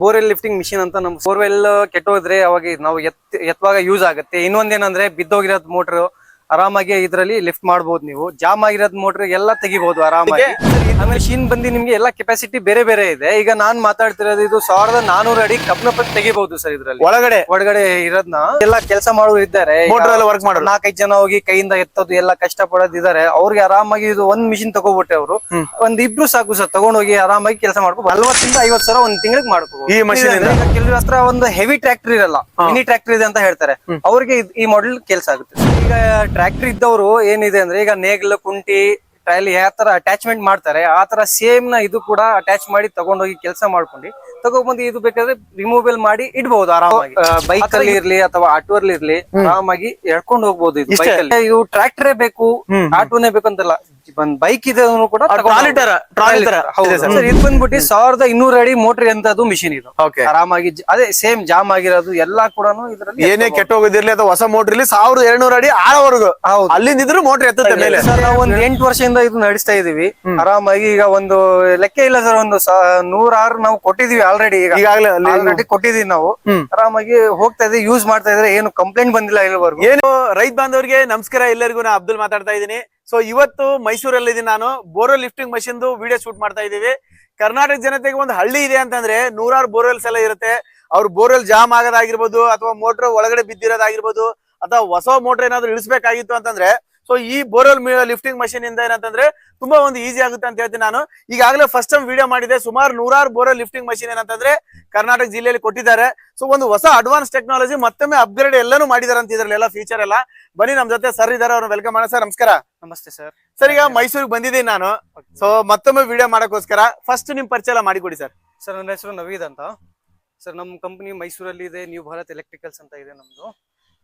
Borewell lifting machine ಅಂತ ನಮ್ borewell ಕೆಟ್ಟೋದ್ರೆ ಅವಾಗ ನಾವು ಎತ್ ಎತ್ತುವಾಗ ಯೂಸ್ ಆಗುತ್ತೆ. ಇನ್ನೊಂದೇನಂದ್ರೆ ಬಿದ್ದೋಗಿರೋದ್ ಮೋಟರ್ ಆರಾಮಾಗಿ ಇದ್ರಲ್ಲಿ ಲಿಫ್ಟ್ ಮಾಡಬಹುದು ನೀವು. ಜಾಮ್ ಆಗಿರೋದ್ ಮೋಟರ್ ಎಲ್ಲ ತೆಗಿಬಹುದು ಆರಾಮಾಗಿ. ಆಮೇಲೆ ಮಷಿನ್ ಬಂದು ನಿಮ್ಗೆ ಎಲ್ಲ ಕೆಪಾಸಿಟಿ ಬೇರೆ ಬೇರೆ ಇದೆ. ಈಗ ನಾನ್ ಮಾತಾಡ್ತಿರೋದು ಇದು ಸಾವಿರದ ನಾನೂರು ಅಡಿ ಕಪ್ನ ತೆಗಿಬಹುದು ಸರ್ ಇದ್ರಲ್ಲಿ. ಒಳಗಡೆ? ಒಳಗಡೆ ಇರೋದ್ನ. ಎಲ್ಲ ಕೆಲಸ ಮಾಡೋರು ಇದ್ದಾರೆ. ವರ್ಕ್ ಮಾಡೋದು ನಾಲ್ಕೈದು ಜನ ಹೋಗಿ ಕೈಯಿಂದ ಎತ್ತೋದು ಎಲ್ಲ ಕಷ್ಟ ಪಡೋದು ಇದಾರೆ ಅವ್ರಿಗೆ ಆರಾಮಾಗಿ ಇದು ಒಂದ್ ಮಿಷಿನ್ ತಗೋಬಿಟ್ಟೆ ಅವರು. ಒಂದ್ ಇಬ್ರು ಸಾಕು ಸರ್ ತಗೊಂಡೋಗಿ ಆರಾಮಾಗಿ ಕೆಲಸ ಮಾಡ್ಬೋದು ನಲ್ವತ್ತಿಂದ ಐವತ್ ಸಾವಿರ ಒಂದ್ ತಿಂಗಳಿಗೆ ಮಾಡ್ಕೋಬಹುದು ಈ ಇಂದ? ಕೆಲವ್ರ ಹತ್ರ ಒಂದು ಹೆವಿ ಟ್ರ್ಯಾಕ್ಟರ್ ಇರಲ್ಲ ಮಿನಿ ಟ್ರ್ಯಾಕ್ಟರ್ ಇದೆ ಅಂತ ಹೇಳ್ತಾರೆ. ಅವ್ರಿಗೆ ಈ ಮಾಡೆಲ್ ಕೆಲಸ ಆಗುತ್ತೆ ಈಗ ಟ್ರ್ಯಾಕ್ಟರ್ ಇದ್ದವರು ಏನಿದೆ ಅಂದ್ರೆ ಈಗ ನೇಗ್ಲು ಕುಂಟಿ ಟ್ರೈಲಿ ಯಾವ ತರ ಅಟ್ಯಾಚ್ಮೆಂಟ್ ಮಾಡ್ತಾರೆ. ಆ ತರ ಸೇಮ್ನ ಇದು ಕೂಡ ಅಟ್ಯಾಚ್ ಮಾಡಿ ತಗೊಂಡೋಗಿ ಕೆಲಸ ಮಾಡ್ಕೊಂಡು ತಗೊಂಡ್ಬಂದು ಇದು ಬೇಕಾದ್ರೆ ರಿಮೂವಲ್ ಮಾಡಿ ಇಡಬಹುದು ಆರಾಮಾಗಿ. ಬೈಕ್ ಅಲ್ಲಿ ಇರ್ಲಿ ಅಥವಾ ಆಟೋ ಅಲ್ಲಿ ಇರ್ಲಿ ಆರಾಮಾಗಿ ಎಳ್ಕೊಂಡು ಹೋಗ್ಬಹುದು ಇದು. ಇದು ಟ್ರ್ಯಾಕ್ಟರೇ ಬೇಕು ಆಟೋನೇ ಬೇಕು ಅಂತಲ್ಲ ಒಂದ್ ಬೈಕ್ ಇದೆ ಕೂಡ ಟ್ರಾಲಿ ತರ ಟ್ರಾಲಿ ತರ. ಸರ್ ಇದು ಬಂದ್ಬಿಟ್ಟು ಸಾವಿರದ ಇನ್ನೂರ ಅಡಿ ಮೋಟರ್ ಅದು ಮಿಷಿನ್ ಇದು. ಓಕೆ ಆರಾಮಾಗಿ ಅದೇ ಸೇಮ್ ಜಾಮ್ ಆಗಿರೋದು ಎಲ್ಲಾ ಕೂಡ ಇದರಲ್ಲಿ ಏನೇ ಕೆಟ್ಟ ಹೋಗಿದಿರ್ಲಿ ಅಥವಾ ಹೊಸ ಮೋಟರ್ ಇರ್ಲಿ ಸಾವಿರದ ಎರಡ್ನೂರ ಅಡಿ ಆಳವರೆಗೂ ಹೌದು. ಅಲ್ಲಿಂದ ಇದ್ರು ಮೋಟರ್ ಎತ್ತುತ್ತೆ ಮೇಲೆ. ಸರ್ ನಾವು ಒಂದ್ ಎಂಟು ವರ್ಷದಿಂದ ಇದು ನಡೆಸ್ತಾ ಇದೀವಿ. ಆರಾಮಾಗಿ ಈಗ ಒಂದು ಲೆಕ್ಕ ಇಲ್ಲ ಸರ್ ಒಂದು ನೂರಾರು ನಾವು ಕೊಟ್ಟಿದೀವಿ ಆಲ್ರೆಡಿ ಈಗ. ಈಗಾಗಲೇ ಅಲ್ಲಿ ಆಲ್ರೆಡಿ ಕೊಟ್ಟಿದೀವಿ ನಾವು. ಆರಾಮಾಗಿ ಹೋಗ್ತಾ ಇದೀವಿ ಯೂಸ್ ಮಾಡ್ತಾ ಇದ್ರೆ ಏನು ಕಂಪ್ಲೇಂಟ್ ಬಂದಿಲ್ಲ ಇಲ್ಲಿವರೆಗೂ. ಏನು ರೈತ ಬಾಂಧವರಿಗೆ ನಮಸ್ಕಾರ ಎಲ್ಲರಿಗೂ ನಾ ಅಬ್ದುಲ್ ಮಾತಾಡ್ತಾ ಇದ್ದೀನಿ. ಸೊ ಇವತ್ತು ಮೈಸೂರಲ್ಲಿ ಇದೀನಿ ನಾನು borewell lifting machine video shoot ಮಾಡ್ತಾ ಇದ್ದೀವಿ. ಕರ್ನಾಟಕ ಜನತೆಗೆ ಒಂದು ಹಳ್ಳಿ ಇದೆ ಅಂತಂದ್ರೆ ನೂರಾರು ಬೋರ್ವೆಲ್ಸ್ ಎಲ್ಲ ಇರುತ್ತೆ. ಅವ್ರ ಬೋರ್ವೆಲ್ ಜಾಮ್ ಆಗೋದಾಗಿರ್ಬೋದು ಅಥವಾ ಮೋಟರ್ ಒಳಗಡೆ ಬಿದ್ದಿರೋದಾಗಿರ್ಬೋದು ಅಥವಾ ಹೊಸ ಮೋಟರ್ ಏನಾದ್ರು ಇಳಿಸ್ಬೇಕಾಗಿತ್ತು ಅಂತಂದ್ರೆ ಸೊ ಈ ಬೋರ್ವೆಲ್ ಲಿಫ್ಟಿಂಗ್ ಮಷೀನ್ ಇಂದ ಏನಂತಂದ್ರೆ ತುಂಬಾ ಒಂದು ಈಸಿ ಆಗುತ್ತೆ ಅಂತ ಹೇಳ್ತೀನಿ ನಾನು. ಈಗಾಗಲೇ ಫಸ್ಟ್ ಟೈಮ್ ವಿಡಿಯೋ ಮಾಡಿದೆ. ಸುಮಾರು ನೂರಾರು ಬೋರ್ವೆಲ್ ಲಿಫ್ಟಿಂಗ್ ಮಷೀನ್ ಏನಂತಂದ್ರೆ ಕರ್ನಾಟಕ ಜಿಲ್ಲೆಯಲ್ಲಿ ಕೊಟ್ಟಿದ್ದಾರೆ. ಸೊ ಒಂದು ಹೊಸ ಅಡ್ವಾನ್ಸ್ ಟೆಕ್ನಾಲಜಿ ಮತ್ತೊಮ್ಮೆ ಅಪ್ಗ್ರೇಡ್ ಎಲ್ಲಾನು ಮಾಡಿದಾರೆ ಅಂತ ಇದ್ರಲ್ಲಿ ಎಲ್ಲ ಫೀಚರ್ ಎಲ್ಲ. ಬನ್ನಿ ನಮ್ ಜೊತೆ ಸರ್ ಇದಾರೆ ಅವ್ರನ್ನ ವೆಲ್ಕಮ್ ಮಾಡೋಣ. ಸರ್ ನಮಸ್ಕಾರ. ನಮಸ್ತೆ ಸರ್ ಸರ್ ಈಗ ಮೈಸೂರಿಗೆ ಬಂದಿದ್ದೀನಿ ನಾನು. ಸೊ ಮತ್ತೊಮ್ಮೆ ವಿಡಿಯೋ ಮಾಡೋಕ್ಕೋಸ್ಕರ ಫಸ್ಟ್ ನಿಮ್ ಪರಿಚಯ ಎಲ್ಲ ಮಾಡಿಕೊಡಿ ಸರ್ ಸರ್ ನನ್ನ ಹೆಸರು ನವೀದ್ ಅಂತ. ಸರ್ ನಮ್ಮ ಕಂಪನಿ ಮೈಸೂರಲ್ಲಿ ಇದೆ ನ್ಯೂ ಭಾರತ್ ಎಲೆಕ್ಟ್ರಿಕಲ್ಸ್ ಅಂತ ಇದೆ ನಮ್ದು.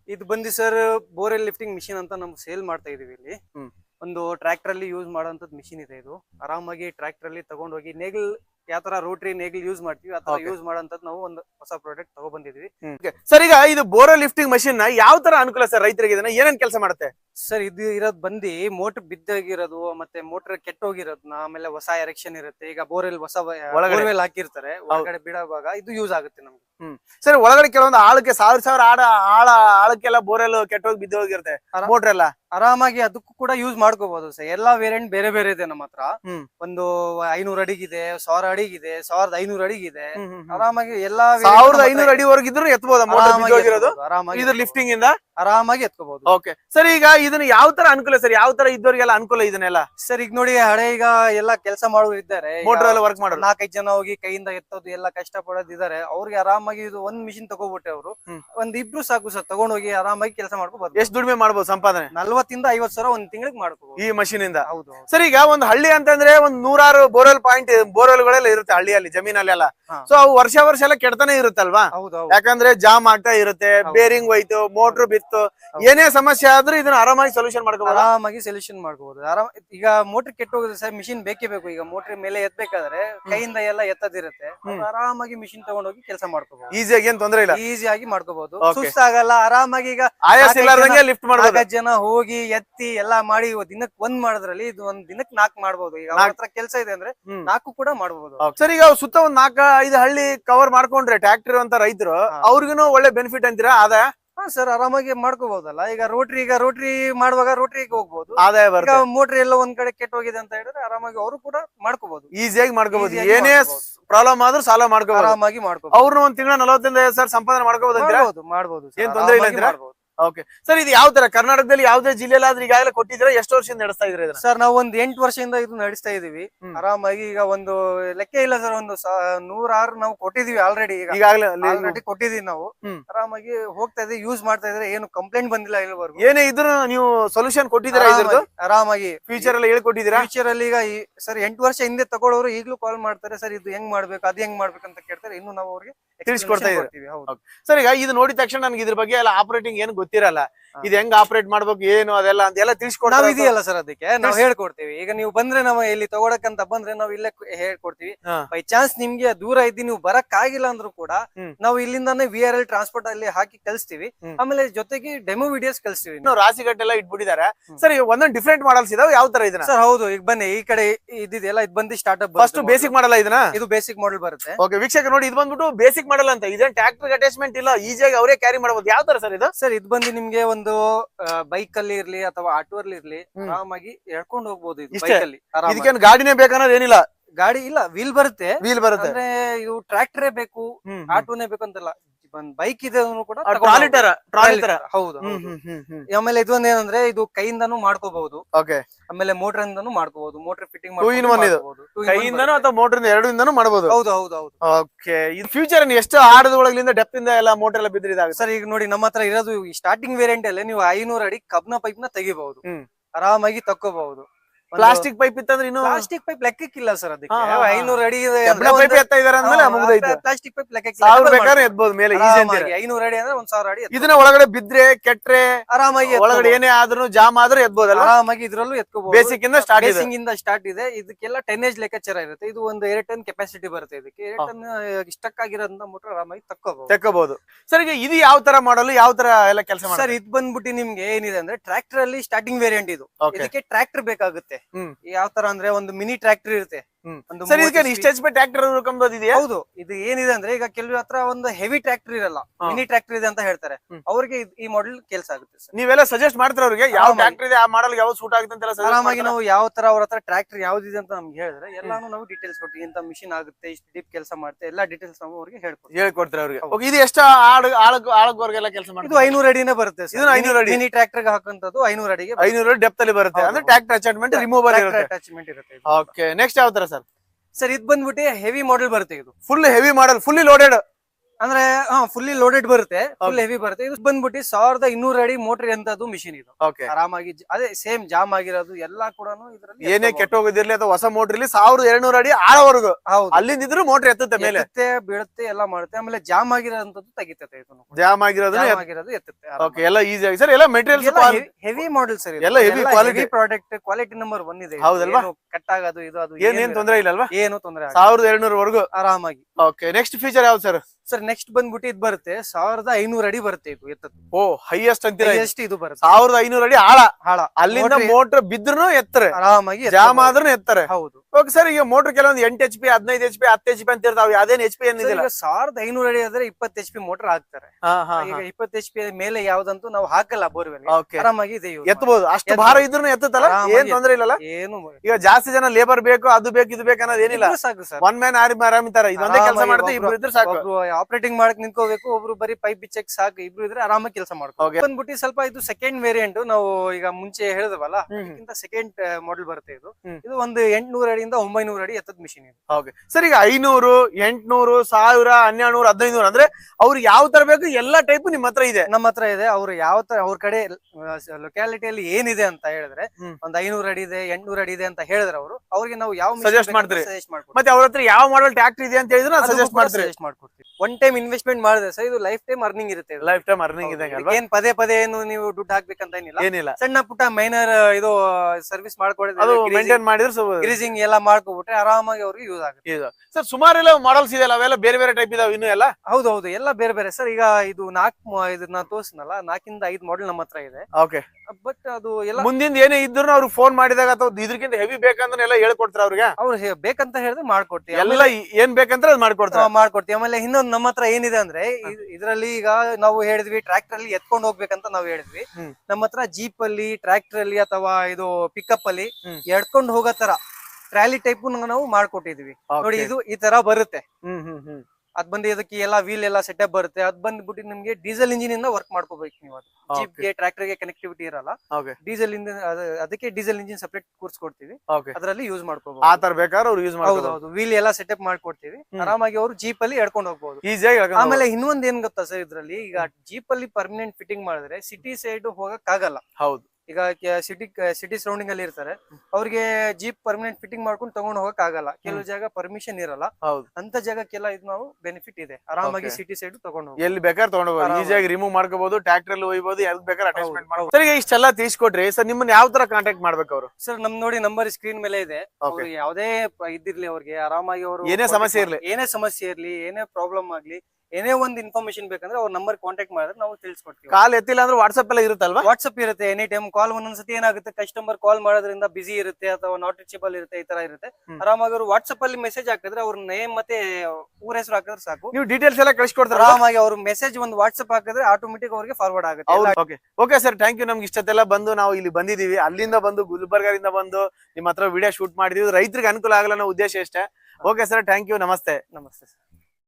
ಇದು ಬಂದು ಸರ್ ಬೋರೆಲ್ ಲಿಫ್ಟಿಂಗ್ ಮಿಷಿನ್ ಅಂತ ನಮ್ಗೆ ಸೇಲ್ ಮಾಡ್ತಾ ಇದೀವಿ ಇಲ್ಲಿ. ಒಂದು ಟ್ರ್ಯಾಕ್ಟರ್ ಅಲ್ಲಿ ಯೂಸ್ ಮಾಡೋಂಥದ್ದು ಮಿಷಿನ್ ಇದೆ ಇದು. ಆರಾಮಾಗಿ ಟ್ರ್ಯಾಕ್ಟರ್ ಅಲ್ಲಿ ತಗೊಂಡೋಗಿ ನೇಗಿಲ್ ಯಾವ ತರ ರೋಟ್ರಿ ನೇಗಿಲ್ ಯೂಸ್ ಮಾಡ್ತೀವಿ ಆ ತರ. ಯೂಸ್ ಮಾಡೋಂಥದ್ದು ನಾವು ಒಂದು ಹೊಸ ಪ್ರಾಡಕ್ಟ್ ತಗೊಬಂದಿದೀವಿ ಸರ್ ಈಗ ಇದು ಬೋರೆಲ್ ಲಿಫ್ಟಿಂಗ್ ಮಷಿನ್ನ ಯಾವ ತರ ಅನುಕೂಲ ಸರ್ ರೈತರಿಗೆ ಇದನ್ನ? ಏನೇನ್ ಕೆಲಸ ಮಾಡುತ್ತೆ? ಸರ್ ಇದು ಇರೋದ್ ಬಂದು ಮೋಟರ್ ಬಿದ್ದಾಗಿರೋದು ಮತ್ತೆ ಮೋಟರ್ ಕೆಟ್ಟೋಗಿರೋದ್ನ ಆಮೇಲೆ ಹೊಸ ಎರೆಕ್ಷನ್ ಇರುತ್ತೆ. ಈಗ ಬೋರೆಲ್ ಹೊಸ ಒಳಗಡೆ. ಹಾಕಿರ್ತಾರೆ. ಒಳಗಡೆ ಬಿಡೋವಾಗ ಇದು ಯೂಸ್ ಆಗುತ್ತೆ ನಮ್ಗೆ. ಸರ್ ಒಳಗಡೆ ಕೆಲವೊಂದು ಆಳಕ್ಕೆ ಸಾವಿರ ಸಾವಿರ ಆಡ ಆಳ ಆಳಕ್ಕೆಲ್ಲ ಬೋರೆಲ್ ಕೆಟ್ಟೋಗಿ ಬಿದ್ದೋಗಿರುತ್ತೆ ಹೋಗಿರುತ್ತೆ. ಮೋಟರ್ ಎಲ್ಲ ಆರಾಮಾಗಿ ಅದಕ್ಕೂ ಕೂಡ ಯೂಸ್ ಮಾಡ್ಕೋಬಹುದು ಸರ್. ಎಲ್ಲಾ ವೇರಿಯಂಟ್ ಬೇರೆ ಬೇರೆ ಇದೆ ನಮ್ಮ ಹತ್ರ. ಹ್ಮ್. ಒಂದು ಐನೂರ್ ಅಡಿಗಿದೆ ಸಾವಿರ ಅಡಿಗಿದೆ ಸಾವಿರದ ಐನೂರ್ ಅಡಿಗಿದೆ. ಆರಾಮಾಗಿ ಎಲ್ಲಾ ಸಾವಿರದ ಐನೂರ್ ಅಡಿವರೆಗಿದ್ರು ಇದ್ರು ಎತ್ಬೋದ ಆರಾಮಾಗಿ ಇದು ಲಿಫ್ಟಿಂಗ್ ಇಂದ? ಆರಾಮಾಗಿ ಎತ್ಕೋಬಹುದು ಓಕೆ ಸರ್ ಈಗ ಇದನ್ನ ಯಾವ ತರ ಅನುಕೂಲ ಸರ್? ಯಾವ ತರ ಇದ್ದವರಿಗೆಲ್ಲ ಅನುಕೂಲ ಇದನ್ನೆಲ್ಲ? ಸರ್ ಈಗ ನೋಡಿ ಹಳೆ ಈಗ ಎಲ್ಲ ಕೆಲಸ ಮಾಡೋರು ಇದ್ದಾರೆ ಮೋಟರ್ ಎಲ್ಲ ವರ್ಕ್ ಮಾಡೋರು. ನಾಲ್ಕೈದು ಜನ ಹೋಗಿ ಕೈಯಿಂದ ಎತ್ತೋದು ಎಲ್ಲ ಕಷ್ಟ ಪಡೋದಿದ್ದಾರೆ ಅವ್ರಿಗೆ ಅವ್ರಿಗೆ ಆರಾಮಾಗಿ ಇದು ಒಂದ್ ಮಿಷಿನ್ ತಗೋಬಿಟ್ಟೆ ಅವರು. ಒಂದ್ ಇಬ್ರು ಸಾಕು ಸರ್ ತಗೊಂಡೋಗಿ ಆರಾಮಾಗಿ ಕೆಲಸ ಮಾಡ್ಕೋಬಹುದು ಎಷ್ಟು ದುಡಿಮೆ ಮಾಡ್ಬೋದು ಸಂಪಾದನೆ? ನಲ್ವತ್ತಿಂದ ಐವತ್ ಸಾವಿರ ಒಂದ್ ತಿಂಗಳಿಗೆ ಮಾಡ್ಕೋಬಹುದು ಈ ಮಷಿನ್ ಇಂದ? ಹೌದು. ಸರ್ ಈಗ ಒಂದ್ ಹಳ್ಳಿ ಅಂತಂದ್ರೆ ಒಂದ್ ನೂರಾರು ಬೋರ್ವೆಲ್ ಪಾಯಿಂಟ್ ಬೋರ್ವೆಲ್ ಗಳೆಲ್ಲ ಇರುತ್ತೆ ಹಳ್ಳಿಯಲ್ಲಿ ಜಮೀನಲ್ಲೆಲ್ಲ ಎಲ್ಲ. ಸೊ ಅವು ವರ್ಷ ವರ್ಷ ಎಲ್ಲ ಕೆಡ್ತಾನೆ ಇರುತ್ತಲ್ವಾ? ಯಾಕಂದ್ರೆ ಜಾಮ್ ಆಗ್ತಾ ಇರುತ್ತೆ. ಬೇರಿಂಗ್ ಹೋಯ್ತು ಮೋಟರ್ ಬಿತ್ತು. ಏನೇ ಸಮಸ್ಯೆ ಆದ್ರೂ ಇದನ್ನ ಆರಾಮಾಗಿ ಸೊಲ್ಯೂಷನ್ ಮಾಡ್ಕೋಬಹುದು ಆರಾಮಾಗಿ ಸೊಲ್ಯೂಷನ್ ಮಾಡ್ಕೋಬಹುದು ಆರಾಮ ಈಗ ಮೋಟರ್ ಕೆಟ್ಟೋಗಿದೆ ಸರ್ ಮಿಷಿನ್ ಬೇಕೇ ಬೇಕು. ಈಗ ಮೋಟರ್ ಮೇಲೆ ಎತ್ತಬೇಕಾದ್ರೆ ಕೈಯಿಂದ ಎಲ್ಲ ಎತ್ತದಿರುತ್ತೆ. ಆರಾಮಾಗಿ ಮಿಷಿನ್ ತಗೊಂಡೋಗಿ ಕೆಲಸ ಮಾಡ್ಕೋಬಹುದು ಈಸಿಯಾಗಿ ಏನ್ ತೊಂದ್ರೆ ಇಲ್ಲ. ಈಸಿಯಾಗಿ ಆಗಿ ಮಾಡ್ಕೋಬಹುದು. ಸುಸ್ತಾಗಲ್ಲ ಆರಾಮಾಗಿ ಈಗ ಆಯಾಸ ಇಲ್ಲಾರ್ದಂಗೆ ಲಿಫ್ಟ್ ಮಾಡ್ಬೋದು. ಜನ ಹೋಗಿ ಎತ್ತಿ ಎಲ್ಲಾ ಮಾಡಿ ದಿನಕ್ ದಿನಕ್ಕೆ ಒಂದ್ ಮಾಡಿದ್ರಲ್ಲಿ ಇದು ಒಂದ್ ದಿನಕ್ಕೆ ನಾಲ್ಕು ಮಾಡ್ಬೋದು. ಈಗ. ಹತ್ರ ಕೆಲಸ ಇದೆ ಅಂದ್ರೆ ನಾಕು ನಾಲ್ಕು ಕೂಡ ಮಾಡಬಹುದು ಸರ್ ಈಗ ಸುತ್ತ ಒಂದ್ ನಾಲ್ಕ ಐದು ಹಳ್ಳಿ ಕವರ್ ಮಾಡ್ಕೊಂಡ್ರೆ ಟ್ರಾಕ್ಟರ್ ಅಂತ ರೈತರು. ಅವ್ರಿಗೂ ಒಳ್ಳೆ ಬೆನಿಫಿಟ್ ಅಂತೀರಾ? ಆದಾಯ? ಹಾ ಸರ್ ಆರಾಮಾಗಿ ಮಾಡ್ಕೋಬಹುದಲ್ಲ. ಈಗ ರೋಟ್ರಿ ಈಗ ರೋಟ್ರಿ ಮಾಡುವಾಗ ರೋಟ್ರಿಗೆ ಹೋಗ್ಬೋದು. ಆದಾಯ ಮೋಟರ್ ಎಲ್ಲ ಒಂದ್ ಕಡೆ ಕೆಟ್ಟ ಹೋಗಿದೆ ಅಂತ ಹೇಳಿದ್ರೆ ಆರಾಮಾಗಿ ಅವರು ಕೂಡ ಮಾಡ್ಕೋಬಹುದು. ಈಸಿಯಾಗಿ ಮಾಡ್ಕೋಬಹುದು. ಏನೇ. ಪ್ರಾಬ್ಲಮ್ ಆದ್ರೂ ಸಾಲ ಮಾಡ್ಕೋಬಹುದು ಆರಾಮಾಗಿ ಮಾಡ್ಕೋಬಹುದು ಅವ್ರನ್ನ ಒಂದ್ ತಿಂಗಳ ನಲವತ್ತೈದು ಐದು ಸಾವಿರ ಸಂಪಾದನೆ ಮಾಡ್ಕೋಬಹುದು ಮಾಡ್ಬೋದು. ಏನ್ ತೊಂದ್ರೆ ಇಲ್ಲ ಅಂತೀರಾ? ಮಾಡ್ಬೋದು. ಓಕೆ ಸರ್ ಇದು ಯಾವ ತರ ಕರ್ನಾಟಕದಲ್ಲಿ ಯಾವ್ದೇ ಆದ್ರೂ ಈಗಾಗಲೇ ಕೊಟ್ಟಿದ್ರೆ ಎಷ್ಟು ವರ್ಷದಿಂದ ನಡೆಸ್ತಾ ಇದ್ರೆ ಸರ್ ನಾವು ಒಂದ್ ಎಂಟು ವರ್ಷದಿಂದ ಇದು ನಡೆಸ್ತಾ ಇದೀವಿ. ಆರಾಮಾಗಿ ಈಗ ಒಂದು ಲೆಕ್ಕ ಇಲ್ಲ ಸರ್ ಒಂದು ನೂರಾರು ನಾವು ಕೊಟ್ಟಿದೀವಿ ಆಲ್ರೆಡಿ ಈಗ. ಈಗಾಗಲೇ ಆಲ್ರೆಡಿ ಕೊಟ್ಟಿದೀವಿ ನಾವು. ಆರಾಮಾಗಿ ಹೋಗ್ತಾ ಇದ್ದೀವಿ ಯೂಸ್ ಮಾಡ್ತಾ ಇದ್ರೆ ಏನು ಕಂಪ್ಲೇಂಟ್ ಬಂದಿಲ್ಲ ಇಲ್ಲಿವರೆಗೂ. ಏನೇ ಇದ್ರು ನೀವು ಸೊಲ್ಯೂಷನ್ ಕೊಟ್ಟಿದ್ದೀರಾ ಇದ್ರದ್ದು? ಆರಾಮಾಗಿ- ಫ್ಯೂಚರ್ ಎಲ್ಲ ಹೇಳ್ಕೊಟ್ಟಿದ್ದೀರಾ? ಫ್ಯೂಚರ್ ಅಲ್ಲಿ ಈಗ ಸರ್ ಎಂಟು ವರ್ಷ ಹಿಂದೆ ತಗೊಳ್ಳೋರು ಈಗಲೂ ಕಾಲ್ ಮಾಡ್ತಾರೆ ಸರ್ ಇದು ಹೆಂಗ್ ಮಾಡ್ಬೇಕು ಅದ್ ಹೆಂಗ್ ಮಾಡ್ಬೇಕಂತ ಕೇಳ್ತಾರೆ ಇನ್ನು ನಾವು ಅವ್ರಿಗೆ ತಿಳಿಸ್ಕೊಡ್ತಾ ಇದ್ದೀವಿ ಸರ್ ಈಗ ಇದು ನೋಡಿದ ತಕ್ಷಣ ನನ್ಗೆ ಇದ್ರ ಬಗ್ಗೆ ಎಲ್ಲ ಆಪರೇಟಿಂಗ್ ಏನು ಗೊತ್ತಿರಲ್ಲ. ಇದು ಹೆಂಗ್ ಆಪರೇಟ್ ಮಾಡ್ಬೇಕು ಏನು ಅದೆಲ್ಲ ಅಂತ ಎಲ್ಲ ನಾವ್ ಇದೆಯಲ್ಲ ಸರ್ ಅದಕ್ಕೆ? ನಾವು ಹೇಳ್ಕೊಡ್ತೀವಿ. ಈಗ ನೀವು ಬಂದ್ರೆ ನಾವು ಇಲ್ಲಿ ತಗೊಳಕಂತ ಬಂದ್ರೆ ನಾವು ಇಲ್ಲೇ ಹೇಳ್ಕೊಡ್ತೀವಿ. ಬೈ ಚಾನ್ಸ್ ನಿಮ್ಗೆ ದೂರ ಇದ್ದು ನೀವು ಬರಕ್ ಆಗಿಲ್ಲ ಅಂದ್ರೂ ಕೂಡ. ನಾವು ಇಲ್ಲಿಂದಾನೇ ವಿ ಆರ್ ಎಲ್ ಟ್ರಾನ್ಸ್ಪೋರ್ಟ್ ಅಲ್ಲಿ ಹಾಕಿ ಕಳಿಸ್ತೀವಿ. ಆಮೇಲೆ ಜೊತೆಗೆ ಡೆಮೋ ವಿಡಿಯೋಸ್ ಕಳಿಸ್ತೀವಿ ಇನ್ನು ರಾಸಿಗಟ್ಟೆಲ್ಲ ಇಟ್ಬಿಟ್ಟಿದ್ದಾರೆ. ಹ್ಮ್. ಸರ್ ಒಂದೊಂದು ಡಿಫ್ರೆಂಟ್ ಮಾಡಲ್ಸ್ ಇದಾವೆ ಯಾವ ತರ ಇದನ್ನ? ಸರ್ ಹೌದು. ಈಗ ಬನ್ನಿ ಈ ಕಡೆ ಇದಿದೆಯಲ್ಲ ಇದು ಬಂದು ಸ್ಟಾರ್ಟ್ಅಪ್ ಫಸ್ಟ್ ಬೇಸಿಕ್ ಮಾಡಲ್ಲ ಇದನ್ನ? ಇದು ಬೇಸಿಕ್ ಮಾಡಲ್ ಬರುತ್ತೆ. ಓಕೆ ವೀಕ್ಷಕ ನೋಡಿ ಇದು ಬಂದ್ಬಿಟ್ಟು ಬೇಸಿಕ್ ಮಾಡಲ್ಲ ಅಂತ. ಇದೇನ್ ಟ್ರಾಕ್ಟರ್ ಅಟ್ಯಾಚ್ಮೆಂಟ್ ಇಲ್ಲ ಈಸಿಯಾಗಿ ಅವರೇ ಕ್ಯಾರಿ ಮಾಡಬಹುದು ಯಾವ ತರ ಸರ್ ಇದು? ಸರ್ ಇದು ಬಂದು ನಿಮ್ಗೆ ಒಂದು ಬೈಕ್ ಅಲ್ಲಿ ಇರ್ಲಿ ಅಥವಾ ಆಟೋ ಅಲ್ಲಿ ಇರ್ಲಿ ಆರಾಮಾಗಿ ಎಳ್ಕೊಂಡು ಹೋಗ್ಬೋದು ಇದು ಇಷ್ಟೇ? ಬೈಕ್ ಅಲ್ಲಿ ಆರಾಮಾಗಿ. ಇದಕ್ಕೇನು ಗಾಡಿನೇ ಬೇಕನ್ನೋದು ಏನಿಲ್ಲ? ಗಾಡಿ ಇಲ್ಲ ವೀಲ್ ಬರುತ್ತೆ. ವೀಲ್ ಬರುತ್ತೆ. ಅಂದ್ರೆ ಇವು ಟ್ರ್ಯಾಕ್ಟರೇ ಬೇಕು ಹ್ಮ್ ಆಟೋನೇ ಬೇಕು ಅಂತಲ್ಲ ಒಂದ್ ಬೈಕ್ ಇದೆ ಕೂಡ ಟ್ರಾಲಿ ತರ ಹೋಗ್ಬೋದು. ಟ್ರಾಲಿ ತರ. ಹೌದು ಆಮೇಲೆ ಇದೊಂದ್ ಏನಂದ್ರೆ ಇದು ಕೈಯಿಂದಾನು ಮಾಡ್ಕೋಬಹುದು. ಓಕೆ ಆಮೇಲೆ ಮೋಟರ್ ಇಂದಾನು ಮಾಡ್ಕೋಬಹುದು. ಮೋಟರ್ ಫಿಟ್ಟಿಂಗ್ ಇದು. ಕೈಯಿಂದನೂ ಅಥವಾ ಮೋಟರ್ ಎರಡರಿಂದನೂ ಮಾಡಬಹುದು ಹೌದು ಹೌದು ಹೌದು. ಓಕೆ ಇದು ಫ್ಯೂಚರ್ ಎಷ್ಟು ಆಡದ ಒಳಗಿಂದ ಡೆಪ್ತ್ ಇಂದ ಎಲ್ಲ ಮೋಟರ್ ಎಲ್ಲ ಬಿದ್ದಿದಾಗ ಸರ್ ಈಗ ನೋಡಿ ನಮ್ಮ ಹತ್ರ ಇರೋದು ಸ್ಟಾರ್ಟಿಂಗ್ ವೇರಿಯಂಟ್ ಅಲ್ಲಿ ನೀವು ಐನೂರ ಅಡಿ ಕಬ್ನ ಪೈಪ್ನ ತೆಗಿಬಹುದು. ಆರಾಮಾಗಿ ತಕ್ಕೋಬಹುದು. ಪ್ಲಾಸ್ಟಿಕ್ ಪೈಪ್ ಇತ್ತಂದ್ರೆ ಇನ್ನು ಪ್ಲಾಸ್ಟಿಕ್ ಪೈಪ್ ಲೆಕ್ಕಕ್ಕಿಲ್ಲ ಸರ್ ಅದಕ್ಕೆ. ಐನೂರು ಅಡಿ ಪೈಪ್ ಎತ್ತಾ ಇದಾರೆ ಅಂದ್ಮೇಲೆ ಮುಗ್ದೈತೆ ಪ್ಲಾಸ್ಟಿಕ್ ಪೈಪ್ ಲೆಕ್ಕ ಸಾವಿರ ಬೇಕಾದ್ರೆ ಎದ್ಬೋದು ಮೇಲೆ ಈಸಿ ಅಂತೀರ? ಐನೂರು ಅಡಿ ಅಂದ್ರೆ ಒಂದ್ ಸಾವಿರ ಅಡಿ ಇದನ್ನ ಒಳಗಡೆ ಬಿದ್ರೆ ಕೆಟ್ರೆ ಆರಾಮಾಗಿ ಒಳಗಡೆ ಏನೇ ಆದ್ರೂ ಜಾಮ್ ಆದ್ರೂ ಎತ್ಬಹುದು ಆರಾಮಾಗಿ ಇದ್ರಲ್ಲೂ ಎತ್ಕೋಬಹುದು ಬೇಸಿಕ್ ಇಂದ ಸ್ಟಾರ್ಟ್ ಇದೆ. ಬೇಸಿಂಗ್ ಇಂದ ಸ್ಟಾರ್ಟ್ ಇದೆ. ಇದಕ್ಕೆಲ್ಲ ಏಜ್ ಲೆಕ್ಕಾಚಾರ ಇರುತ್ತೆ. ಇದು ಒಂದು ಎರಡು ಟನ್ ಕೆಪಾಸಿಟಿ ಬರುತ್ತೆ ಇದಕ್ಕೆ. ಎರಡು ಟನ್ ಸ್ಟಕ್ ಆಗಿರೋದ್ರಿಂದ ಮೋಟರ್ ಆರಾಮಾಗಿ ತಕ್ಕೋಬಹುದು ತಕ್ಕೋಬಹುದು ಸರ್ ಈಗ ಇದು ಯಾವ ತರ ಮಾಡಲು ಯಾವ ತರ ಎಲ್ಲ ಕೆಲಸ ಸರ್ ಇದು ಬಂದ್ಬಿಟ್ಟು ನಿಮ್ಗೆ ಏನಿದೆ ಅಂದ್ರೆ ಟ್ರಾಕ್ಟರ್ ಅಲ್ಲಿ ಸ್ಟಾರ್ಟಿಂಗ್ ವೇರಿಯಂಟ್ ಇದು. ಇದಕ್ಕೆ ಟ್ರಾಕ್ಟರ್ ಬೇಕಾಗುತ್ತೆ. ಯಾವ ತರ ಅಂದ್ರೆ ಒಂದು ಮಿನಿ ಟ್ರ್ಯಾಕ್ಟರ್ ಇರುತ್ತೆ. ಸರ್ 30 ಇದಕ್ಕೆ ಪಿ ಟ್ರ್ಯಾಕ್ಟರ್ ಕಂಬದ್ ಇದೆಯಾ ಹೌದು. ಇದು ಏನಿದೆ ಅಂದ್ರೆ ಈಗ ಕೆಲವ್ರ ಹತ್ರ ಒಂದು ಹೆವಿ ಟ್ರ್ಯಾಕ್ಟರ್ ಇರಲ್ಲ. ಮಿನಿ ಟ್ರ್ಯಾಕ್ಟರ್ ಇದೆ ಅಂತ ಹೇಳ್ತಾರೆ. ಅವ್ರಿಗೆ ಈ ಮಾಡೆಲ್ ಕೆಲಸ ಆಗುತ್ತೆ ಸರ್. ನೀವೆಲ್ಲ ಸಜೆಸ್ಟ್ ಮಾಡ್ತಾರೆ ಅವ್ರಿಗೆ? ಯಾವ ಟ್ರಾಕ್ಟರ್ ಟ್ರ್ಯಾಕ್ಟರ್ ಇದೆ ಆ ಮಾಡಲ್ ಯಾವ ಸೂಟ್ ಆಗುತ್ತೆ ಅಂತ ಆರಾಮಾಗಿ ನಾವು ಯಾವ ತರ ಅವ್ರ ಹತ್ರ ಟ್ರ್ಯಾಕ್ಟರ್ ಯಾವ್ದಿದೆ ಅಂತ ನಮ್ಗೆ ಹೇಳಿದ್ರೆ ಎಲ್ಲಾನು ನಾವು ಡೀಟೇಲ್ಸ್ ಕೊಡ್ತೀವಿ. ಇಂತ ಮಿಷಿನ್ ಆಗುತ್ತೆ ಇಷ್ಟು ಡೀಪ್ ಕೆಲಸ ಮಾಡುತ್ತೆ ಎಲ್ಲಾ ಡೀಟೇಲ್ಸ್ ನಾವು ಅವ್ರಿಗೆ ಹೇಳ್ಕೊಡ್ತೀವಿ. ಹೇಳ್ಕೊಡ್ತಾರೆ ಅವ್ರಿಗೆ. ಇದು ಎಷ್ಟು ಆಳ್ ಆಳಗ್ ಆಳಗ್ವರ್ಗೆಲ್ಲ ಕೆಲಸ ಇದು ಮಾಡ್ತೀವಿ ಐನೂರು ಅಡಿನೇ ಬರುತ್ತೆ ಇದು 500 ಅಡಿ. ಮಿನಿ ಟ್ರ್ಯಾಕ್ಟರ್ ಹಾಕಂತದ್ದು ಐನೂರು ಅಡಿಗೆ ಐನೂರು ಡೆಪ್ತ್ ಅಲ್ಲಿ ಬರುತ್ತೆ. ಅಂದ್ರೆ ಟ್ರ್ಯಾಕ್ಟರ್ ಅಟ್ಯಾಚ್ಮೆಂಟ್ ರಿಮೂವಲ್ ಇರುತ್ತೆ. ಅಟ್ಯಾಚ್ಮೆಂಟ್ ಇರುತ್ತೆ ಓಕೆ ನೆಕ್ಸ್ಟ್ ಯಾವ ತರ ಸರ್? ಸರ್ ಇದು ಬಂದ್ಬಿಟ್ಟು ಹೆವಿ ಮಾಡೆಲ್ ಬರುತ್ತೆ ಇದು. Full heavy model fully loaded ಅಂದ್ರೆ ಹಾ ಫುಲ್ಲಿ ಲೋಡೆಡ್ ಬರುತ್ತೆ ಫುಲ್ ಹೆವಿ ಬರುತ್ತೆ. ಇದು ಬಂದ್ಬಿಟ್ಟು ಸಾವಿರದ ಇನ್ನೂರ ಅಡಿ ಮೋಟರ್ ಅಂತದ್ದು ಮಿಷಿನ್ ಇದು. ಓಕೆ ಆರಾಮಾಗಿ ಜ- ಅದೇ ಸೇಮ್ ಜಾಮ್ ಆಗಿರೋದು ಎಲ್ಲಾ ಕೂಡ ಇದರಲ್ಲಿ ಏನೇ ಕೆಟ್ಟ ಹೋಗೋದಿರ್ಲಿ ಅಥವಾ ಹೊಸ ಮೋಟರ್ ಇಲ್ಲಿ ಸಾವಿರದ ಎರಡ್ನೂರ ಅಡಿ ಆಳವರೆಗೂ. ಹೌದು. ಅಲ್ಲಿಂದ ಇದ್ರು ಮೋಟರ್ ಎತ್ತುತ್ತೆ ಮೇಲೆ. ಎತ್ತುತ್ತೆ ಬೀಳುತ್ತೆ ಎಲ್ಲ ಮಾಡುತ್ತೆ. ಆಮೇಲೆ ಜಾಮ್ ಆಗಿರೋಂಥದ್ದು ತೆಗಿತೈತೆ ಇದು ಜಾಮ್ ಆಗಿರೋದು ಜಾಮ್ ಆಗಿರೋದು ಎತ್ತುತ್ತೆ ಓಕೆ ಎಲ್ಲ ಈಸಿ ಆಗಿ. ಸರ್ ಎಲ್ಲ ಮೆಟೀರಿಯಲ್ಸ್ ಹೆವಿ ಮಾಡೆಲ್ ಸರ್ ಎಲ್ಲ heavy quality product quality number one ಇದೆ. ಹೌದಲ್ವಾ? ಕಟ್ ಆಗೋದು ಇದು ಅದು ಏನ್ ಏನ್ ತೊಂದ್ರೆ ಇಲ್ಲ ಅಲ್ವಾ ಏನು ತೊಂದರೆ. ಸಾವಿರದ ಎರಡ್ನೂರ ವರೆಗೂ ಆರಾಮಾಗಿ. ಓಕೆ ನೆಕ್ಸ್ಟ್ ಫೀಚರ್ ಯಾವ್ದು ಸರ್ ಸರ್ ನೆಕ್ಸ್ಟ್ ಬಂದ್ಬಿಟ್ಟು ಇದು ಬರುತ್ತೆ. ಸಾವಿರದ ಐನೂರು ಅಡಿ ಬರುತ್ತೆ ಇದು ಎತ್ತದ್ದು ಓ ಹೈಯೆಸ್ಟ್ ಅಂತೀರಾ ಇದು? ಎಷ್ಟು ಇದು ಬರುತ್ತೆ. ಸಾವಿರದ ಐನೂರ ಅಡಿ ಆಳ. ಹಾಳ ಅಲ್ಲಿಂದ ಮೋಟರ್ ಬಿದ್ರು ಎತ್ತರೆ. ಆರಾಮಾಗಿ ಜಾಮ್ ಆದ್ರೂ ಎತ್ತಾರೆ. ಹೌದು. ಓಕೆ ಸರ್ ಈಗ ಮೋಟರ್ ಕೆಲವೊಂದು ಎಂಟು ಎಚ್ ಪಿ ಹದಿನೈದು ಎಚ್ ಪಿ ಹತ್ತು ಎಚ್ ಪಿ ಅಂತ ಇರ್ತಾವೆ. ಅದೇನ್ ಎಚ್ ಪಿ ಏನಿದಿಲ್ಲ ಸಾವಿರದ ಐನೂರ ಅಡಿ ಆದ್ರೆ ಇಪ್ಪತ್ತು ಎಚ್ ಪಿ ಮೋಟರ್ ಹಾಕ್ತಾರೆ. ಈಗ ಇಪ್ಪತ್ತು ಎಚ್ ಪಿ ಮೇಲೆ ಯಾವ್ದಂತೂ ನಾವು ಹಾಕಲ್ಲ ಬೋರ್ವೆಲ್. ಆರಾಮಾಗಿ ಇದೆ ಎತ್ತಬಹುದು ಅಷ್ಟು. ಭಾರ ಇದ್ರು ಎತ್ತುತ್ತಲ್ಲ? ಆರಾಮಾಗಿ ಏನ್ ತೊಂದ್ರೆ ಇಲ್ಲಲ್ಲ? ಏನು ಈಗ ಜಾಸ್ತಿ ಜನ ಲೇಬರ್ ಬೇಕು ಅದು ಬೇಕು ಇದು ಬೇಕು ಅನ್ನೋದು ಏನಿಲ್ಲ. ಸಾಕು ಸರ್ ಒನ್ ಮ್ಯಾನ್ ಆರಿ ಆರಾಮ್ ಇದೊಂದೇ ಕೆಲಸ ಮಾಡಿದ್ರೆ ಇಬ್ರು ಇದ್ರೆ ಸಾಕು. ಆಪರೇಟಿಂಗ್ ಮಾಡಕ್ ನಿಂತ್ಕೋಬೇಕು ಒಬ್ರು ಬರೀ ಪೈಪ್ ಬಿಚ್ಚಕ್ ಸಾಕು ಇಬ್ರು ಇದ್ರೆ ಆರಾಮಾಗಿ ಕೆಲಸ ಮಾಡ್ಕೋ Okay. ಬಂದ್ಬಿಟ್ಟು ಸ್ವಲ್ಪ ಇದು ಸೆಕೆಂಡ್ ವೇರಿಯಂಟ್ ನಾವು ಈಗ ಮುಂಚೆ ಹೇಳಿದ್ವಲ್ಲ. ಸೆಕೆಂಡ್ ಮಾಡೆಲ್ ಬರುತ್ತೆ ಇದು. ಇದು ಒಂದು ಎಂಟ್ನೂರ ಅಡಿಯಿಂದ ಒಂಬೈನೂರ ಅಡಿ ಎತ್ತದ ಮಿಷಿನ್ ಇದು. ಓಕೆ. ಸರ್ ಈಗ ಐನೂರು ಎಂಟ್ನೂರು ಸಾವಿರ ಹನ್ನೆರಡು ಹದಿನೈದು ಅಂದ್ರೆ ಅವ್ರು ಯಾವ ತರ ಬೇಕು ಎಲ್ಲಾ ಟೈಪ್ ನಿಮ್ಮ ಹತ್ರ ಇದೆ. ನಮ್ಮ ಹತ್ರ ಇದೆ. ಅವ್ರು ಯಾವ ತರ ಅವ್ರ ಕಡೆ ಲೊಕ್ಯಾಲಿಟಿಯಲ್ಲಿ ಏನಿದೆ ಅಂತ ಹೇಳಿದ್ರೆ. ಒಂದ್ ಐನೂರ ಅಡಿ ಇದೆ ಎಂಟ್ನೂರ ಅಡಿ ಇದೆ ಅಂತ ಹೇಳಿದ್ರೆ ಅವರು ಅವ್ರಿಗೆ ನಾವು ಯಾವ ಮಾಡ್ತೀರಿ? ಸಜೆಸ್ಟ್ ಮಾಡ್ಕೊಡ್ತೀವಿ. ಮತ್ತೆ ಅವ್ರ ಹತ್ರ ಯಾವ ಮಾಡಲ್ ಟ್ಯಾಕ್ಟರ್ ಇದೆ ಅಂತ ಹೇಳಿದ್ರೆ ಸಜೆಸ್ಟ್ ಮಾಡ್ತೀರಿ. ಸಜೆಸ್ಟ್ ಮಾಡ್ಕೊಡ್ತೀವಿ. ಒನ್ ಟೈಮ್ ಇನ್ವೆಸ್ಟ್ಮೆಂಟ್ ಮಾಡಿದ್ರೆ ಸರ್ ಇದು ಲೈಫ್ ಟೈಮ್ ಅರ್ನಿಂಗ್ ಇರುತ್ತೆ ಲೈಫ್ ಟೈಮ್ ಅರ್ನಿಂಗ್ ಇದ್ದಂಗೆ ಅಲ್ವಾ ಏನ್ ಪದೇ ಪದೇ ಏನು ನೀವು ದುಡ್ಡು ಹಾಕ್ಬೇಕಂತ ಏನಿಲ್ಲ. ಏನಿಲ್ಲ. ಸಣ್ಣ ಪುಟ್ಟ ಮೈನರ್ ಇದು ಸರ್ವಿಸ್ ಅದು ಮೇಂಟೈನ್ ಮಾಡಿದ್ರೆ ಗ್ರೀಸಿಂಗ್ ಎಲ್ಲ ಮಾಡ್ಕೊಬಿಟ್ರೆ ಆರಾಮಾಗಿ ಅವ್ರಿಗೆ ಯೂಸ್ ಆಗುತ್ತೆ. ಸರ್ ಸುಮಾರು ಎಲ್ಲ ಮಾಡಲ್ಸ್ ಇದೆ ಅವೆಲ್ಲ ಬೇರೆ ಬೇರೆ ಟೈಪ್ ಇದಾವೆ ಇನ್ನು ಎಲ್ಲ? ಹೌದು ಹೌದು. ಎಲ್ಲ ಬೇರೆ ಬೇರೆ. ಸರ್ ಈಗ ಇದು ನಾಲ್ಕು ಇದನ್ನ ತೋರಿಸ್ನಲ್ಲ ನಾಲ್ಕಿಂದ ಐದು ಮಾಡೆಲ್ ನಮ್ಮ ಹತ್ರ ಇದೆ. ಓಕೆ ಬಟ್ ಅದು ಎಲ್ಲ ಮುಂದಿಂದ ಏನೇ ಇದ್ರು ಅವ್ರು ಫೋನ್ ಮಾಡಿದಾಗ ಅಥವಾ ಇದಕ್ಕಿಂತ ಹೆವಿ ಬೇಕಂದ್ರೆ ಎಲ್ಲ ಹೇಳ್ಕೊಡ್ತಾರೆ ಅವ್ರಿಗೆ? ಅವ್ರು ಹೇ- ಬೇಕಂತ ಹೇಳಿದ್ರೆ ಮಾಡ್ಕೊಡ್ತೀವಿ. ಎಲ್ಲ ಏನ್ ಬೇಕಂದ್ರೆ ಅದು ಮಾಡ್ಕೊಡ್ತಾರ. ಮಾಡ್ಕೊಡ್ತೀವಿ. ಆಮೇಲೆ ಇನ್ನೊಂದು ನಮ್ಮ ಹತ್ರ ಏನಿದೆ ಅಂದ್ರೆ ಇದ್- ಇದ್ರಲ್ಲಿ ಈಗ ನಾವು ಹೇಳಿದ್ವಿ ಟ್ರ್ಯಾಕ್ಟರ್ ಅಲ್ಲಿ ಎತ್ಕೊಂಡು ಹೋಗ್ಬೇಕಂತ ನಾವು ಹೇಳಿದ್ವಿ. ನಮ್ಮ ಹತ್ರ ಜೀಪ್ ಅಲ್ಲಿ ಟ್ರ್ಯಾಕ್ಟರ್ ಅಲ್ಲಿ ಅಥವಾ ಇದು ಪಿಕಪ್ ಅಲ್ಲಿ. ಎಡ್ಕೊಂಡು ಹೋಗೋ ತರ ಟ್ರಾಲಿ ಟೈಪ್ ನಾವು ಮಾಡ್ಕೊಟ್ಟಿದ್ವಿ. ನೋಡಿ ಇದು ಈ ತರ ಬರುತ್ತೆ. ಹ್ಮ್ ಹ್ಮ್ ಹ್ಮ್. ಅದ್ ಬಂದು ಇದಕ್ಕೆ ಎಲ್ಲ ವೀಲ್ ಎಲ್ಲ ಸೆಟಪ್ ಬರುತ್ತೆ. ಅದ್ ಬಂದ್ಬಿಟ್ಟು ನಿಮ್ಗೆ ಡೀಸೆಲ್ ಇಂಜಿನ್ ಇಂದ ವರ್ಕ್ ಮಾಡ್ಕೋಬೇಕು ನೀವು ಅದು. ಜೀಪ್ಗೆ ಕನೆಕ್ಟಿವಿಟಿ ಇರಲ್ಲ. ಡೀಸೆಲ್ ಇಂಜಿನ್ ಅದಕ್ಕೆ ಡೀಸೆಲ್ ಇಂಜಿನ್ ಸೆಪರೇಟ್ ಕೋರ್ಸ್ ಕೊಡ್ತೀವಿ. ಅದರಲ್ಲಿ ಯೂಸ್ ಆ ಮಾಡ್ಕೋಬಹುದು ತರ ಬೇಕಾದ್ರೆ ಅವ್ರು ಯೂಸ್ ಹೌದು ಮಾಡ್ಬೋದು ಹೌದು ವೀಲ್ ಎಲ್ಲ ಸೆಟಪ್ ಮಾಡ್ಕೊಡ್ತೀವಿ. ಆರಾಮಾಗಿ ಅವರು ಜೀಪ್ ಅಲ್ಲಿ ಎಡ್ಕೊಂಡು ಹೋಗ್ಬಹುದು ಈಸಿಯಾಗಿ ಆಮೇಲೆ ಇನ್ನೊಂದ್ ಏನ್ ಗೊತ್ತಾ ಸರ್ ಇದ್ರಲ್ಲಿ? ಈಗ ಜೀಪ್ ಅಲ್ಲಿ ಪರ್ಮನೆಂಟ್ ಫಿಟ್ಟಿಂಗ್ ಮಾಡಿದ್ರೆ ಸಿಟಿ ಸೈಡ್ ಹೋಗಕ್ ಆಗಲ್ಲ ಹೌದು. ಈಗ ಸಿಟಿ ಸಿಟಿ ಸರೌಂಡಿಂಗ್ ಅಲ್ಲಿ ಇರ್ತಾರೆ. ಅವ್ರಿಗೆ ಜೀಪ್ ಪರ್ಮನೆಂಟ್ ಫಿಟ್ಟಿಂಗ್ ಮಾಡ್ಕೊಂಡು ತಗೊಂಡ್ ಹೋಗಕ್ ಆಗಲ್ಲ. ಕೆಲವು ಜಾಗ ಪರ್ಮಿಷನ್ ಇರಲ್ಲ. ಅಂತ ಜಾಗಕ್ಕೆಲ್ಲ ಇದು ನಾವು ಬೆನಿಫಿಟ್ ಇದೆ. ಆರಾಮಾಗಿ ಸಿಟಿ ಸೈಡ್ ತಗೊಂಡು ಹೋಗಿ ಎಲ್ಲಿ ಬೇಕಾದ್ರೆ ಆರಾಮಾಗಿ. ಈಸಿಯಾಗಿ ರಿಮೂವ್ ಮಾಡ್ಕೋಬಹುದು ಟ್ರಾಕ್ಟರ್ ಅಲ್ಲಿ ಒಯ್ಬೋದು ಎಲ್ಲಿ ಬೇಕಾದ್ರೆ ಅಟ್ಯಾಚ್ಮೆಂಟ್ ಮಾಡ್ಬೋದು. ಸರ್ ಈಗ ಇಷ್ಟೆಲ್ಲ ತಿಳಿಸ್ಕೊಟ್ರಿ ಸರ್ ನಿಮ್ಮನ್ನ ಯಾವ ತರ ಕಾಂಟ್ಯಾಕ್ಟ್ ಮಾಡ್ಬೇಕು ಅವರು? ಸರ್ ನಮ್ ನೋಡಿ ನಂಬರ್ ಸ್ಕ್ರೀನ್ ಮೇಲೆ ಇದೆ. ಅವ್ರಿಗೆ ಯಾವುದೇ ಇದಿರ್ಲಿ ಅವ್ರಿಗೆ ಆರಾಮಾಗಿ ಅವರು ಏನೇ ಸಮಸ್ಯೆ ಇರ್ಲಿ. ಏನೇ ಸಮಸ್ಯೆ ಇರ್ಲಿ ಏನೇ ಪ್ರಾಬ್ಲಮ್ ಆಗ್ಲಿ ಏನೇ ಒಂದು ಇನ್ಫಾರ್ಮೇಶನ್ ಬೇಕಂದ್ರೆ ಅವ್ರ ನಂಬರ್ ಕಾಂಟ್ಯಾಕ್ಟ್ ಮಾಡಿದ್ರೆ ನಾವು ತಿಳಿಸ್ಕೊಡ್ತೀವಿ. ಕಾಲ್ ಎತ್ತಿಲ್ಲ ಅಂದ್ರೆ ವಾಟ್ಸ್ಆಪ್ ಎಲ್ಲ ಇರುತ್ತಲ್ವಾ? ವಾಟ್ಸ್ಆಪ್ ಇರುತ್ತೆ ಎನಿ ಟೈಮ್ ಕಾಲ್ ಒಂದೊಂದ್ಸತಿ ಏನಾಗುತ್ತೆ ಕಸ್ಟಮರ್ ಕಾಲ್ ಮಾಡೋದ್ರಿಂದ ಬಿಸಿ ಇರುತ್ತೆ ಅಥವಾ ನಾಟ್ ರೀಚಬಲ್ ಇರುತ್ತೆ ಈ ತರ ಇರುತ್ತೆ. ಆರಾಮಾಗಿ ಅವರು ವಾಟ್ಸ್ಆಪ್ ಅಲ್ಲಿ ಮೆಸೇಜ್ ಹಾಕಿದ್ರೆ ಅವ್ರ ನೇಮ್ ಮತ್ತೆ ಊರ ಹೆಸರು ಹಾಕಿದ್ರೆ ಸಾಕು. ನೀವು ಡೀಟೇಲ್ಸ್ ಎಲ್ಲ ಕಳಿಸ್ಕೊಡ್ತಾರೆ. ಆರಾಮಾಗಿ ಅವ್ರ ಮೆಸೇಜ್ ಒಂದು ವಾಟ್ಸ್ಆಪ್ ಹಾಕಿದ್ರೆ ಆಟೋಮೆಟಿಕ್ ಅವ್ರಿಗೆ ಫಾರ್ವರ್ಡ್ ಆಗುತ್ತೆ. Okay okay sir thank you ನಮ್ಗೆ ಇಷ್ಟೆಲ್ಲ ಬಂದು ನಾವು ಇಲ್ಲಿ ಬಂದಿದೀವಿ ಅಲ್ಲಿಂದ ಬಂದು ಗುಲ್ಬರ್ಗದಿಂದ ಬಂದು ನಿಮ್ಮ ಹತ್ರ ವಿಡಿಯೋ ಶೂಟ್ ಮಾಡಿದೀವಿ ರೈತರಿಗೆ ಅನುಕೂಲ ಆಗಲ್ಲ ಅನ್ನೋ ಉದ್ದೇಶ ಇಷ್ಟೇ. ಓಕೆ ಸರ್ ಥ್ಯಾಂಕ್ ಯು ನಮಸ್ತೆ. ನಮಸ್ತೆ ಸರ್